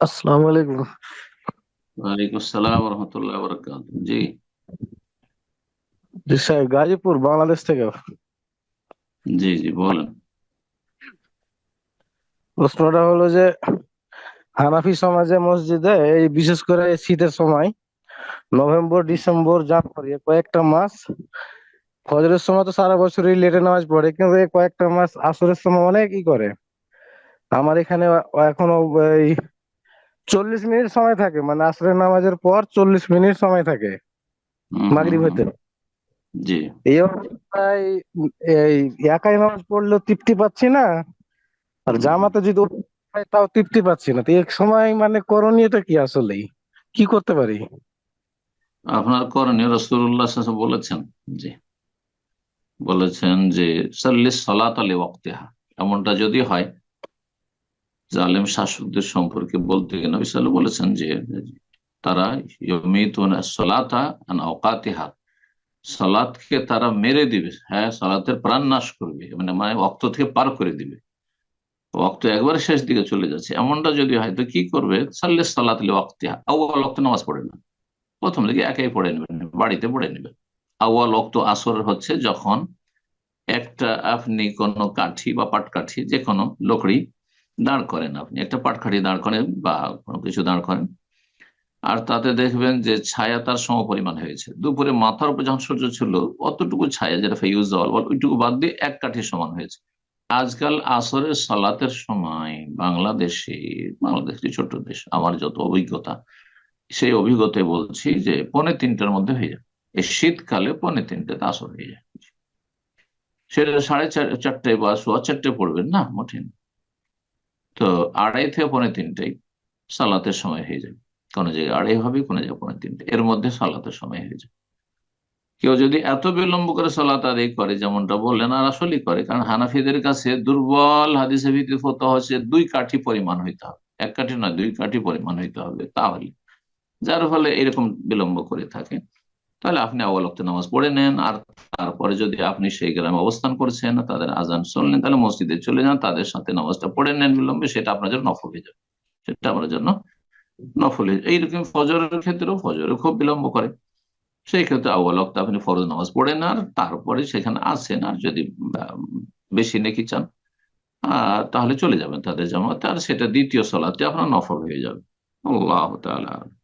আসসালামু আলাইকুম। ওয়ালাইকুম আসসালাম রহমতুল্লাহ বরকাত জি। জি স্যার গাজীপুর বাংলাদেশ থেকে। জি জি বলেন। প্রশ্নটা হলো যে হানাফি সমাজে মসজিদে এই বিশেষ করে শীতের সময় নভেম্বর ডিসেম্বর জানুয়ারি কয়েকটা মাস ফজরের সময় তো সারা বছরই লেটে নামাজ পড়ে কিন্তু এই কয়েকটা মাস আসরের সময় অনেক ই করে। আমার এখানে এখনও এই চল্লিশ মিনিট সময় থাকে মানে আসরের নামাজের পর চল্লিশ মিনিট সময় থাকে মাগরিব হইতে জি। এই অবস্থায় এই একাই নামাজ পড়লেও তৃপ্তি পাচ্ছি না আর জামাতে যদি তাও তৃপ্তি পাচ্ছি না তো এক সময় মানে করণীয়টা কি আসলেই কি করতে পারি? আপনার করণীয় রসুল্লাহ বলেছেন জি বলেছেন যে সাল্লিস সালাত আলী ওয়াক্তিহা। এমনটা যদি হয় জালেম শাসকদের সম্পর্কে বলতে গিয়ে নবী বলেছেন যে, তারা সালাতা সালাতকে তারা মেরে দিবে। হ্যাঁ সালাতের প্রাণ নাশ করবে মানে মানে অক্ত থেকে পার করে দিবে। ওয়াক্ত একবারে শেষ দিকে চলে যাচ্ছে। এমনটা যদি হয় তো কি করবে? সাল্লে ওয়াক্তিয়া আউ্বাল ওক্ত নামাজ পড়ে না। প্রথম দিকে একাই পড়ে নেবেন, বাড়িতে পড়ে নেবেন। আউ্বাল ওক্ত আসর হচ্ছে যখন একটা, আপনি কোনো কাঠি বা পাটকাঠি যে কোনো লকড়ি দাঁড় করেন আপনি, একটা পাটকাঠি দাঁড় করেন বা কোনো কিছু দাঁড় করেন। আর তাতে দেখবেন যে ছায়া তার সম পরিমাণ হয়েছে। দুপুরে মাথার উপর যখন সূর্য ছিল, অতটুকু ছায়া যেটা ফেউজ ওইটুকু বাদ দিয়ে এক কাঠি সমান হয়েছে। আজকাল আসরের সালাতের সময় বাংলাদেশে, বাংলাদেশ ছোট দেশ, আমার যত অভিজ্ঞতা, সেই অভিজ্ঞতায় বলছি যে পনে তিনটার মধ্যে হয়ে যায়। এই শীতকালে পনে তিনটাতে আসর হয়ে যায়। সেটা সাড়ে চার, চারটে বা সোয়া চারটে পড়বেন না মোটেন তো আড়াই থেকে পনে তিনটাই সালাতের সময় হয়ে যায়। কোনো জায়গায় আড়াই হবে, কোনো জায়গায় পনে তিনটে। এর মধ্যে সালাতের সময় হয়ে যায়। কেউ যদি এত বিলম্ব করে সলাত আদায় করে, যেমনটা বললেন, আর আসলেই করে, কারণ হানাফিদের কাছে দুর্বল হাদিসে ভিত্তি হতে হচ্ছে, দুই কাঠি পরিমাণ হইতে হবে। এক কাঠি নয়, দুই কাঠি পরিমাণ হইতে হবে। তাহলে, যার ফলে এরকম বিলম্ব করে থাকে। তাহলে আপনি অবলক্ত নামাজ পড়ে নেন। আর তারপরে যদি আপনি সেই গ্রামে অবস্থান করছেন, তাদের আজান শুনলেন, তাহলে মসজিদে চলে যান, তাদের সাথে নামাজটা পড়ে নেন বিলম্বে। সেটা আপনার জন্য নফল হয়ে যাবে। সেটা আমার জন্য নফল হয়ে এইরকম ফজরের ক্ষেত্রেও ফজরে খুব বিলম্ব করে। সেই ক্ষেত্রে আওয়ালক্ত আপনি ফরজ নামাজ পড়েন আর তারপরে সেখানে আসেন। আর যদি বেশি নেকি চান তাহলে চলে যাবেন তাদের জামাতে। আর সেটা দ্বিতীয় সলাতে আপনার নফল হয়ে যাবে। আল্লাহ তালা